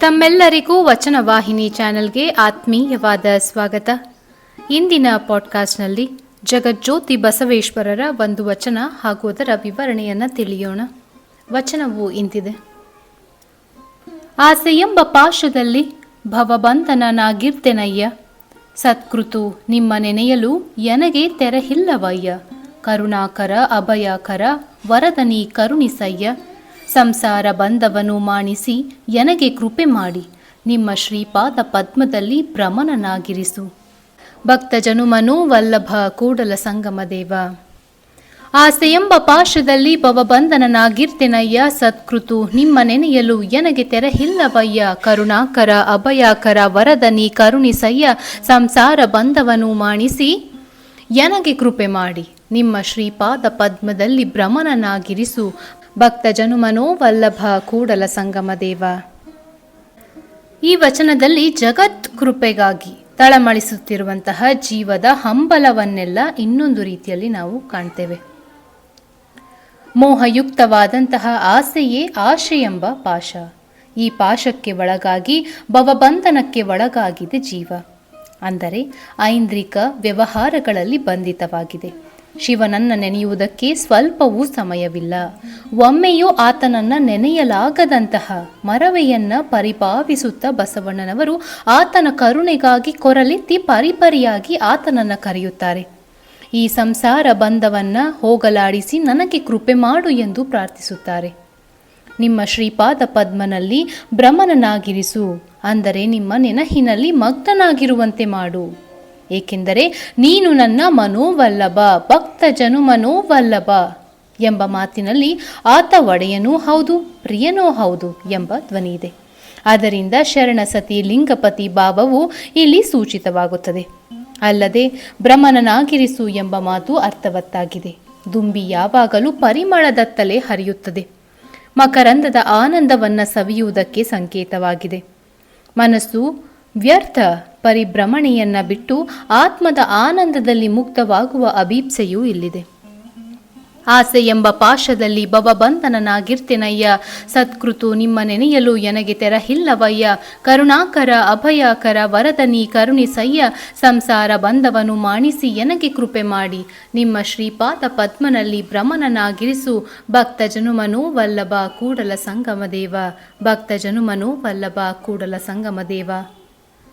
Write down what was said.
ತಮ್ಮೆಲ್ಲರಿಗೂ ವಚನ ವಾಹಿನಿ ಚಾನೆಲ್ಗೆ ಆತ್ಮೀಯವಾದ ಸ್ವಾಗತ. ಇಂದಿನ ಪಾಡ್ಕಾಸ್ಟ್ನಲ್ಲಿ ಜಗಜ್ಯೋತಿ ಬಸವೇಶ್ವರರ ಒಂದು ವಚನ ಹಾಗೂ ಅದರ ವಿವರಣೆಯನ್ನು ತಿಳಿಯೋಣ. ವಚನವು ಇಂತಿದೆ. ಆಸೆಯೆಂಬ ಪಾಶದಲ್ಲಿ ಭವಬಂಧನನಾಗಿರ್ತೆನಯ್ಯ. ಸತ್ಕೃತು ನಿಮ್ಮ ನೆನೆಯಲು ಎನಗೆ ತೆರಹಿಲ್ಲವಯ್ಯ ಕರುಣಾಕರ, ಅಭಯಕರ, ವರದನಿ ಕರುಣಿಸಯ್ಯ. ಸಂಸಾರ ಬಂಧವನು ಮಾಣಿಸಿ ಎನಗೆ ಕೃಪೆ ಮಾಡಿ. ನಿಮ್ಮ ಶ್ರೀಪಾದ ಪದ್ಮದಲ್ಲಿ ಭ್ರಮಣನಾಗಿರಿಸು ಭಕ್ತ ಮನೋವಲ್ಲಭ ವಲ್ಲಭ ಕೂಡಲ ಸಂಗಮ ದೇವ. ಎಂಬ ಪಾಶದಲ್ಲಿ ಭವಬಂಧನನಾಗಿರ್ತೆನಯ್ಯ ಸತ್ಕೃತು. ನಿಮ್ಮ ನೆನೆಯಲು ಎನಗೆ ತೆರಹಿಲ್ಲವಯ್ಯ. ಕರುಣಾಕರ, ಅಭಯಾಕರ, ವರದನಿ, ಕರುಣಿಸಯ್ಯ, ಸಂಸಾರ ಬಂಧವನು ಮಾಣಿಸಿ ಎನಗೆ ಕೃಪೆ ಮಾಡಿ. ನಿಮ್ಮ ಶ್ರೀಪಾದ ಪದ್ಮದಲ್ಲಿ ಭ್ರಮಣನಾಗಿರಿಸು ಭಕ್ತ ಜನು ವಲ್ಲಭ ಕೂಡಲ ಸಂಗಮ ದೇವ. ಈ ವಚನದಲ್ಲಿ ಜಗತ್ ಕೃಪೆಗಾಗಿ ತಳಮಳಿಸುತ್ತಿರುವಂತಹ ಜೀವದ ಹಂಬಲವನ್ನೆಲ್ಲ ಇನ್ನೊಂದು ರೀತಿಯಲ್ಲಿ ನಾವು ಕಾಣ್ತೇವೆ. ಮೋಹಯುಕ್ತವಾದಂತಹ ಆಸೆಯೇ ಆಶೆ ಎಂಬ ಪಾಶ. ಈ ಪಾಶಕ್ಕೆ ಒಳಗಾಗಿ ಭವಬಂಧನಕ್ಕೆ ಒಳಗಾಗಿದೆ ಜೀವ. ಅಂದರೆ ಐಂದ್ರಿಕ ವ್ಯವಹಾರಗಳಲ್ಲಿ ಬಂಧಿತವಾಗಿದೆ. ಶಿವನನ್ನ ನೆನೆಯುವುದಕ್ಕೆ ಸ್ವಲ್ಪವೂ ಸಮಯವಿಲ್ಲ. ಒಮ್ಮೆಯೂ ಆತನನ್ನ ನೆನೆಯಲಾಗದಂತಹ ಮರವೆಯನ್ನ ಪರಿಭಾವಿಸುತ್ತಾ ಬಸವಣ್ಣನವರು ಆತನ ಕರುಣೆಗಾಗಿ ಕೊರಲೆತ್ತಿ ಪರಿಪರಿಯಾಗಿ ಆತನನ್ನ ಕರೆಯುತ್ತಾರೆ. ಈ ಸಂಸಾರ ಬಂಧವನ್ನ ಹೋಗಲಾಡಿಸಿ ನನಗೆ ಕೃಪೆ ಮಾಡು ಎಂದು ಪ್ರಾರ್ಥಿಸುತ್ತಾರೆ. ನಿಮ್ಮ ಶ್ರೀಪಾದ ಪದ್ಮನಲ್ಲಿ ಭ್ರಮಣನಾಗಿರಿಸು ಅಂದರೆ ನಿಮ್ಮ ನೆನಹಿನಲ್ಲಿ ಮಗ್ನನಾಗಿರುವಂತೆ ಮಾಡು. ಏಕೆಂದರೆ ನೀನು ನನ್ನ ಮನೋವಲ್ಲಭ ಭಕ್ತ ಜನು ಮನೋವಲ್ಲಭ ಎಂಬ ಮಾತಿನಲ್ಲಿ ಆತ ಒಡೆಯನೂ ಹೌದು, ಪ್ರಿಯನೂ ಹೌದು ಎಂಬ ಧ್ವನಿ ಇದೆ. ಆದ್ದರಿಂದ ಶರಣಸತಿ ಲಿಂಗಪತಿ ಭಾವವು ಇಲ್ಲಿ ಸೂಚಿತವಾಗುತ್ತದೆ. ಅಲ್ಲದೆ ಭ್ರಮಣನಾಗಿರಿಸು ಎಂಬ ಮಾತು ಅರ್ಥವತ್ತಾಗಿದೆ. ದುಂಬಿ ಯಾವಾಗಲೂ ಪರಿಮಳದತ್ತಲೇ ಹರಿಯುತ್ತದೆ. ಮಕರಂದದ ಆನಂದವನ್ನು ಸವಿಯುವುದಕ್ಕೆ ಸಂಕೇತವಾಗಿದೆ. ಮನಸ್ಸು ವ್ಯರ್ಥ ಪರಿಭ್ರಮಣೆಯನ್ನ ಬಿಟ್ಟು ಆತ್ಮದ ಆನಂದದಲ್ಲಿ ಮುಕ್ತವಾಗುವ ಅಭೀಪ್ಸೆಯೂ ಇಲ್ಲಿದೆ. ಆಸೆ ಎಂಬ ಪಾಶದಲ್ಲಿ ಭವಬಂಧನನಾಗಿರ್ತೆನಯ್ಯ. ಸತ್ಕೃತು ನಿಮ್ಮ ನೆನೆಯಲು ಎನಗೆ ತೆರಹಿಲ್ಲವಯ್ಯ. ಕರುಣಾಕರ, ಅಭಯಕರ, ವರದನಿ ಕರುಣಿಸಯ್ಯ ಸಂಸಾರ ಬಂಧವನು ಮಾಣಿಸಿ ಎನಗೆ ಕೃಪೆ ಮಾಡಿ. ನಿಮ್ಮ ಶ್ರೀಪಾದ ಪದ್ಮನಲ್ಲಿ ಭ್ರಮಣನಾಗಿರಿಸು ಭಕ್ತ ಜನುಮನೋ ವಲ್ಲಭ ಕೂಡಲ ಸಂಗಮ ದೇವ. ಭಕ್ತ ಜನುಮನೋ ವಲ್ಲಭ ಕೂಡಲ ಸಂಗಮ ದೇವ.